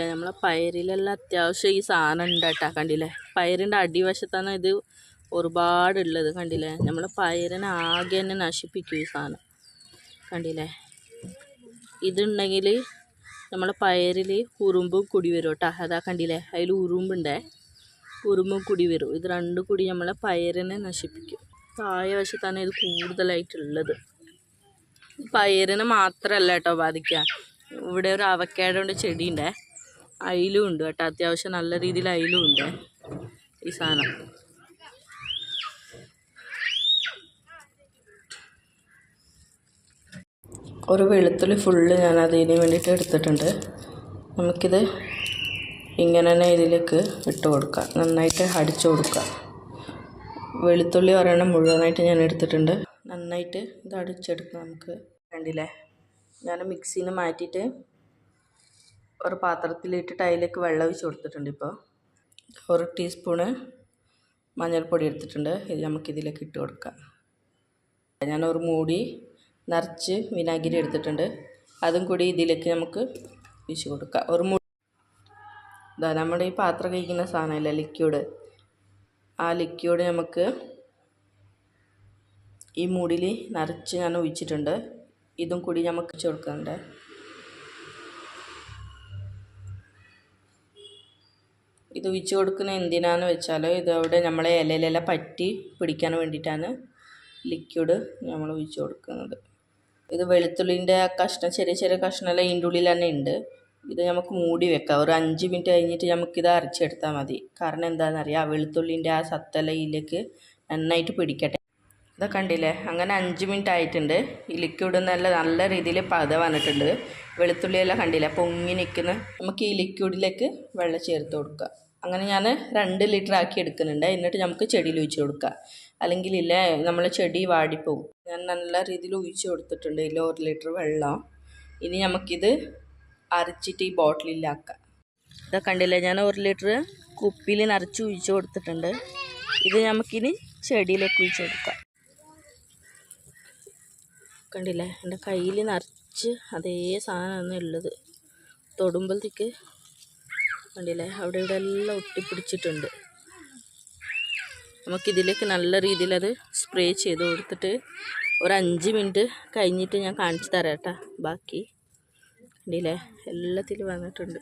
നമ്മളെ പയറിലെല്ലാം അത്യാവശ്യം ഈ സാധനം ഉണ്ട് കണ്ടില്ലേ? പയറിന്റെ അടിവശത്താണ് ഇത് ഒരുപാടുള്ളത് കണ്ടില്ലേ? നമ്മളെ പയറിനെ ആകെ തന്നെ നശിപ്പിക്കും ഈ സാധനം കണ്ടില്ലേ? ഇതുണ്ടെങ്കിൽ നമ്മളെ പയറിൽ ഉറുമ്പും കുടി വരും കേട്ടോ അതാ കണ്ടില്ലേ? അതിൽ ഉറുമ്പുണ്ടേ ഉറുമ്പും കുടി വരും. ഇത് രണ്ടും കൂടി നമ്മളെ പയറിനെ നശിപ്പിക്കും. താഴെ വശത്താണ് ഇത് കൂടുതലായിട്ടുള്ളത്. പയറിനെ മാത്രമല്ല കേട്ടോ ബാധിക്കുക. ഇവിടെ ഒരു അവക്കാഡോന്റെ ചെടിയുണ്ടേ അയിലും ഉണ്ട് കേട്ടോ. അത്യാവശ്യം നല്ല രീതിയിൽ അയിലും ഉണ്ട് ഈ സാധനം. ഒരു വെളുത്തുള്ളി ഫുള്ള് ഞാൻ അതിന് വേണ്ടിയിട്ട് എടുത്തിട്ടുണ്ട്. നമുക്കിത് ഇങ്ങനെ തന്നെ ഇതിലേക്ക് ഇട്ട് കൊടുക്കാം. നന്നായിട്ട് അടിച്ചു കൊടുക്കാം. വെളുത്തുള്ളി പറയണ മുഴുവനായിട്ട് ഞാൻ എടുത്തിട്ടുണ്ട്. നന്നായിട്ട് ഇത് അടിച്ചെടുക്കാം നമുക്ക്. കണ്ടില്ലേ? ഞാൻ മിക്സിയിൽ മാറ്റിയിട്ട് ഒരു പാത്രത്തിലിട്ടിട്ട് അതിലേക്ക് വെള്ളം ഒഴിച്ച് കൊടുത്തിട്ടുണ്ട് ഇപ്പോൾ. ഒരു ടീസ്പൂണ് മഞ്ഞൾപ്പൊടി എടുത്തിട്ടുണ്ട്. ഇത് നമുക്കിതിലേക്ക് ഇട്ട് കൊടുക്കാം. ഞാൻ ഒരു മൂടി നിറച്ച് വിനാഗിരി എടുത്തിട്ടുണ്ട്. അതും കൂടി ഇതിലേക്ക് നമുക്ക് ഒഴിച്ച് കൊടുക്കാം. ഒരു മൂടി ഇതാ നമ്മുടെ ഈ പാത്രം കഴിക്കുന്ന സാധനമല്ല? ലിക്വിഡ് ആ ലിക്വിഡ് നമുക്ക് ഈ മൂടിയിൽ നിറച്ച് ഞാൻ ഒഴിച്ചിട്ടുണ്ട്. ഇതും കൂടി നമുക്ക് വെച്ച് കൊടുക്കുന്നുണ്ട് ഇത് ഒഴിച്ച് കൊടുക്കുന്നത് എന്തിനാന്ന് വെച്ചാൽ അവിടെ നമ്മളെ ഇലയിലെല്ലാം പറ്റി പിടിക്കാൻ വേണ്ടിയിട്ടാണ് ലിക്വിഡ് നമ്മൾ ഒഴിച്ച് കൊടുക്കുന്നത്. ഇത് വെളുത്തുള്ളിന്റെ കഷ്ണം ചെറിയ ചെറിയ കഷ്ണമെല്ലാം ഇതിന്റെ ഉള്ളിൽ തന്നെ ഉണ്ട്. ഇത് നമുക്ക് മൂടി വെക്കാം. ഒരു അഞ്ച് മിനിറ്റ് കഴിഞ്ഞിട്ട് നമുക്കിത് അരച്ചെടുത്താൽ മതി. കാരണം എന്താണെന്നറിയാം? വെളുത്തുള്ളിന്റെ ആ സത്തലയിലേക്ക് നന്നായിട്ട് പിടിക്കട്ടെ. ഇതൊക്കെ കണ്ടില്ലേ? അങ്ങനെ അഞ്ച് മിനിറ്റ് ആയിട്ടുണ്ട്. ഈ ലിക്വിഡ് നല്ല നല്ല രീതിയിൽ പത വന്നിട്ടുണ്ട്. വെളുത്തുള്ളിയെല്ലാം കണ്ടില്ല? പൊങ്ങി നിൽക്കുന്ന നമുക്ക് ഈ ലിക്വിഡിലേക്ക് വെള്ളം ചേർത്ത് കൊടുക്കുക അങ്ങനെ ഞാൻ രണ്ട് ലിറ്റർ ആക്കി എടുക്കുന്നുണ്ട്. എന്നിട്ട് നമുക്ക് ചെടിയിൽ ഒഴിച്ച് കൊടുക്കുക അല്ലെങ്കിൽ ഇല്ല നമ്മളെ ചെടി വാടിപ്പോവും ഞാൻ നല്ല രീതിയിൽ ഒഴിച്ച് കൊടുത്തിട്ടുണ്ട് ഇതിൽ ഒരു ലിറ്റർ വെള്ളം. ഇനി നമുക്കിത് അരച്ചിട്ട് ഈ ബോട്ടിലിലാക്കാം ഇതാ കണ്ടില്ലേ? ഞാൻ ഒരു ലിറ്റർ കുപ്പിയിൽ നിറച്ച് ഒഴിച്ച് കൊടുത്തിട്ടുണ്ട്. ഇത് നമുക്കിനി ചെടിയിലേക്ക് ഒഴിച്ച് കൊടുക്കാം. കണ്ടില്ലേ? എന്റെ കയ്യിൽ നിറച്ച് അതേ സാധനമാണ് ഉള്ളത്. തൊടുമ്പോഴത്തേക്ക് കണ്ടില്ലേ? അവിടെ ഇവിടെ എല്ലാം ഒട്ടിപ്പിടിച്ചിട്ടുണ്ട്. നമുക്കിതിലേക്ക് നല്ല രീതിയിൽ അത് സ്പ്രേ ചെയ്ത് കൊടുത്തിട്ട് ഒരു അഞ്ച് മിനിറ്റ് കഴിഞ്ഞിട്ട് ഞാൻ കാണിച്ചു തരാം കേട്ടോ. ബാക്കി കണ്ടില്ലേ? എല്ലാത്തിലും വന്നിട്ടുണ്ട്.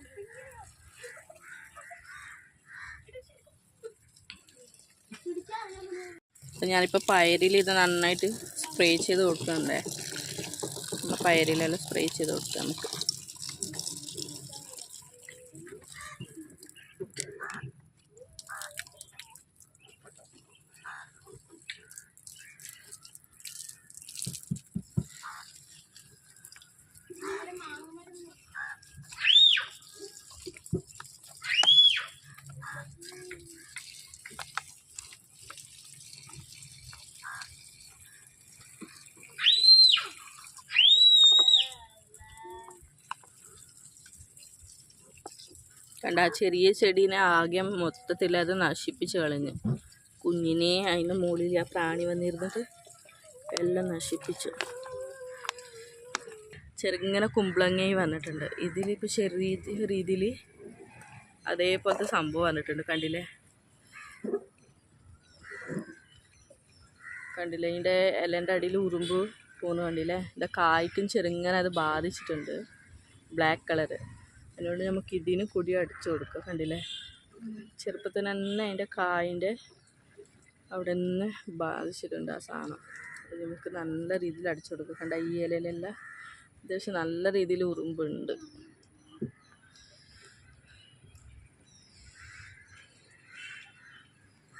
ഞാനിപ്പോൾ പയറിൽ ഇത് നന്നായിട്ട് സ്പ്രേ ചെയ്ത് കൊടുക്കണ്ടേ നമ്മുടെ പയറിലെല്ലാം സ്പ്രേ ചെയ്ത് കൊടുക്കാം നമുക്ക് കണ്ട ആ ചെറിയ ചെടീനെ ആകെ മൊത്തത്തിൽ അത് നശിപ്പിച്ച് കളഞ്ഞു. കുഞ്ഞിനെ അതിന്റെ മുകളിൽ ആ പ്രാണി വന്നിരുന്നത് എല്ലാം നശിപ്പിച്ചു. ചെറുങ്ങനെ കുമ്പളങ്ങയും വന്നിട്ടുണ്ട്. ഇതിലിപ്പോൾ ചെറിയ രീതിയിൽ അതേപോലത്തെ സംഭവം വന്നിട്ടുണ്ട്. കണ്ടില്ലേ? കണ്ടില്ലേ? ഇതിന്റെ ഇലേന്റെ അടിയിൽ ഉറുമ്പ് പോകുന്നു കണ്ടില്ലേ? ഇതിന്റെ കായ്ക്കും ചെറുങ്ങനെ അത് ബാധിച്ചിട്ടുണ്ട്. Black colour. അതുകൊണ്ട് നമുക്ക് ഇതിന് കുടി അടിച്ചു കൊടുക്കുക കണ്ടില്ലേ? ചെറുപ്പത്തിൽ തന്നെ അതിന്റെ കായിന്റെ അവിടെ നിന്ന് ബാധിച്ചിട്ടുണ്ട് ആ സാധനം. അത് നമുക്ക് നല്ല രീതിയിൽ അടിച്ചു കൊടുക്കുക. കണ്ട ഈ ഇലയിലെല്ലാം അത്യാവശ്യം നല്ല രീതിയിൽ ഉറുമ്പുണ്ട്.